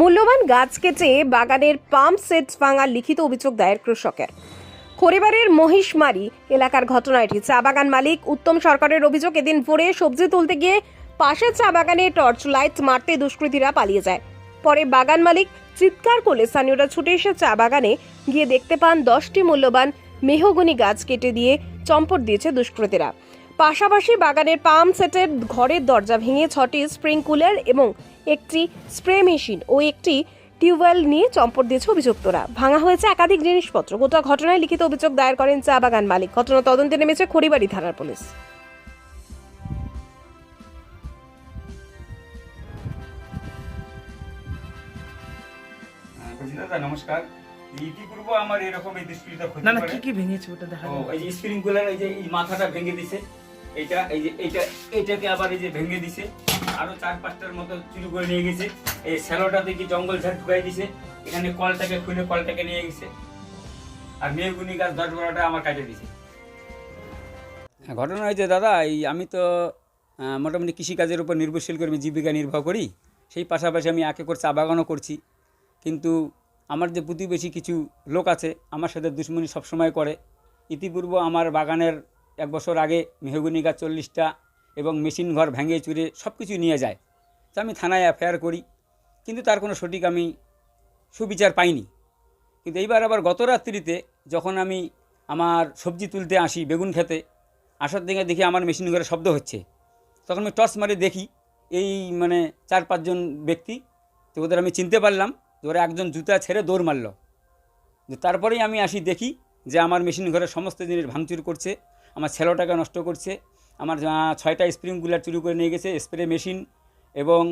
মূল্যবান গাছ কেটে বাগানের পাম্প সেট ভাঙার লিখিত অভিযোগ দায়ের কৃষকের। খড়িবারের মহিষমারি এলাকার ঘটনা এটি। চা বাগান মালিক উত্তম সরকারের অভিযোগ, এদিন ভোরে সবজি তুলতে গিয়ে পাশের চা বাগানে টর্চ লাইট মারতে দুষ্কৃতীরা পালিয়ে যায়। পরে বাগান মালিক চিৎকার করলে স্থানীয়রা ছুটে এসে চা বাগানে গিয়ে দেখতে পান দশটি মূল্যবান মেহগনি গাছ কেটে দিয়ে চম্পট দিয়েছে দুষ্কৃতীরা। পাশাপাশি বাগানের পাম্প সেটের ঘরের দরজা ভেঙে ছটি স্প্রিং কুলার এবং একটি স্প্রে মেশিন ও একটি টিউবওয়েল নিয়ে চম্পট দিয়েছে অভিযুক্তরা। ভাঙা হয়েছে একাধিক জিনিসপত্র। গোটা ঘটনায় লিখিত অভিযোগ দায়ের করেন চা বাগান মালিক। ঘটনা তদন্তে নেমেছে খড়িবাড়ি থানার পুলিশ। হ্যাঁ, নমস্কার। ইতিপূর্ব আমার এরকম এই ক্ষতি না না কি কি ভেঙেছে ওটা দেখা ও, এই যে স্প্রিংকুলার এই যে এই মাথাটা ভেঙে দিছে। এইটা এই যে, এইটা, এইটাকে আবার এই যে ভেঙে দিছে। আরও চার পাঁচটার মতো চুরি করে নিয়ে গেছে। এই স্যালোটা থেকে জঙ্গল ঝাড় ঢুকাই দিছে। এখানে কলটাকে খুলে কলটাকে নিয়ে গেছে। আর মেহগুনি গাছ দশ বারোটা আমার কাটে দিছে। ঘটনা হয়েছে, দাদা, এই আমি তো মোটামুটি কৃষিকাজের উপর নির্ভরশীল করে আমি জীবিকা নির্বাহ করি। সেই পাশাপাশি আমি একে করে চা বাগানও করছি। কিন্তু আমার যে প্রতিবেশী কিছু লোক আছে, আমার সাথে দুশ্মনী সবসময় করে। ইতিপূর্ব আমার বাগানের এক বছর আগে মেহগুনি গাছ চল্লিশটা এবং মেশিন ঘর ভেঙে চুরে সব কিছু নিয়ে যায়। তা আমি থানায় এফআইআর করি, কিন্তু তার কোনো সঠিক আমি সুবিচার পাইনি। কিন্তু এইবার আবার গত রাত্রিতে যখন আমি আমার সবজি তুলতে আসি বেগুন খেতে আসার দিকে দেখি আমার মেশিন ঘরে শব্দ হচ্ছে। তখন আমি টর্চ মারে দেখি এই মানে চার পাঁচজন ব্যক্তি, তো ওদের আমি চিনতে পারলাম যে ওরা একজন জুতা ছেড়ে দৌড় মারল। তারপরেই আমি আসি দেখি যে আমার মেশিন ঘরে সমস্ত জিনিস ভাঙচুর করছে আমার ছেলেটাকে নষ্ট করছে। আমার ছয়টা স্প্রিংগুলার চুরি করে নিয়ে গেছে স্প্রে মেশিন এবং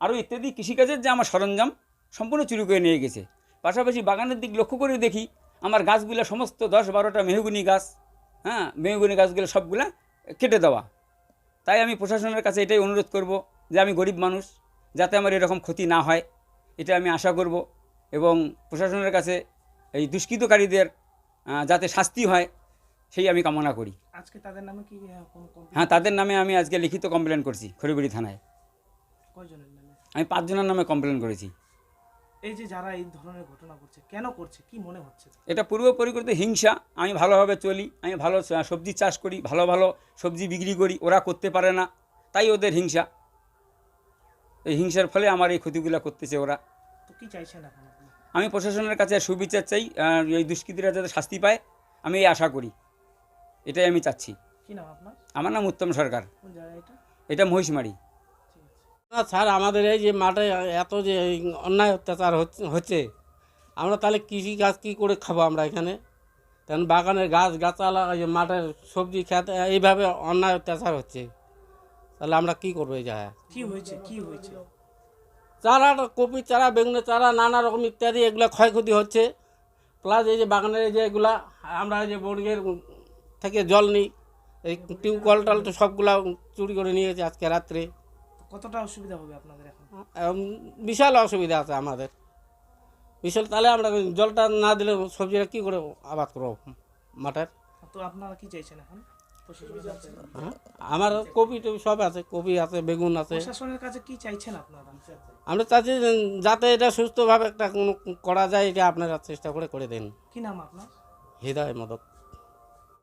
আরও ইত্যাদি কৃষিকাজের যে আমার সরঞ্জাম সম্পূর্ণ চুরি করে নিয়ে গেছে। পাশাপাশি বাগানের দিক লক্ষ্য করে দেখি, আমার গাছগুলো সমস্ত দশ বারোটা মেহগুনি গাছ হ্যাঁ মেহগুনি গাছগুলো সবগুলা কেটে দেওয়া। তাই আমি প্রশাসনের কাছে এটাই অনুরোধ করব যে আমি গরিব মানুষ, যাতে আমার এরকম ক্ষতি না হয়। এটা আমি আশা করব এবং প্রশাসনের কাছে এই দুষ্কৃতকারীদের যাতে শাস্তি হয় সেই আমি কামনা করি। আজকে তাদের নামে কি হ্যাঁ তাদের নামে আমি আজকে লিখিত কমপ্লেন করছি খড়িবাড়ি থানায়। আমি পাঁচজনের নামে কমপ্লেন করেছি। এই যে যারা এই ধরনের ঘটনা করছে কেন করছে? কি মনে হচ্ছে? এটা পূর্ব পরিকল্পিত হিংসা আমি ভালোভাবে চলি আমি ভালো সবজি চাষ করি ভালো ভালো সবজি বিক্রি করি ওরা করতে পারে না তাই ওদের হিংসা। এই হিংসার ফলে আমার এই ক্ষতিগুলো করতেছে ওরা। তো কি চাইছেন আমি প্রশাসনের কাছে সুবিচার চাই এই দুষ্কৃতীরা যাতে শাস্তি পায় আমি এই আশা করি। এটাই আমি চাচ্ছি। কি নাম আপনার? আমার নাম উত্তম সরকার। এটা? এটা মহিষমারি। না স্যার আমাদের এই যে মাঠে এত যে এই অন্যায় অত্যাচার হচ্ছে- হচ্ছে আমরা তাহলে কৃষি কাজ কী করে খাব আমরা এখানে? কারণ বাগানের গাছ গাছালা এই যে মাঠের সবজি খেতে এইভাবে অন্যায় অত্যাচার হচ্ছে। তাহলে আমরা কি করব এই জায়গায়? কী হয়েছে? কি হয়েছে? চারা কপি চারা বেগুনের চারা নানা রকম ইত্যাদি এগুলো ক্ষয়ক্ষতি হচ্ছে। প্লাস এই যে বাগানের এই যে এগুলা আমরা এই যে বোর্ডিংয়ের থেকে জল নিই। এই টিউবকল টল তো সবগুলা চুরি করে নিয়েছে আজকে রাত্রে। কতটা অসুবিধা হবে আপনাদের এখন? বিশাল অসুবিধা আছে আমাদের। বিশাল তাহলে আমরা জলটা না দিলে সবজিটা কী করে আবাদ করব মাঠের? তো আপনারা কি চাইছেন এখন? আমার কপি টপি সব আছে কপি আছে বেগুন আছে। প্রশাসনের কাছে কি চাইছেন আপনারা? আমরা চাচ্ছি যাতে এটা সুস্থভাবে একটা কোনো করা যায় এটা আপনারা চেষ্টা করে করে দেন। কি নাম আপনার? হৃদয় মদক।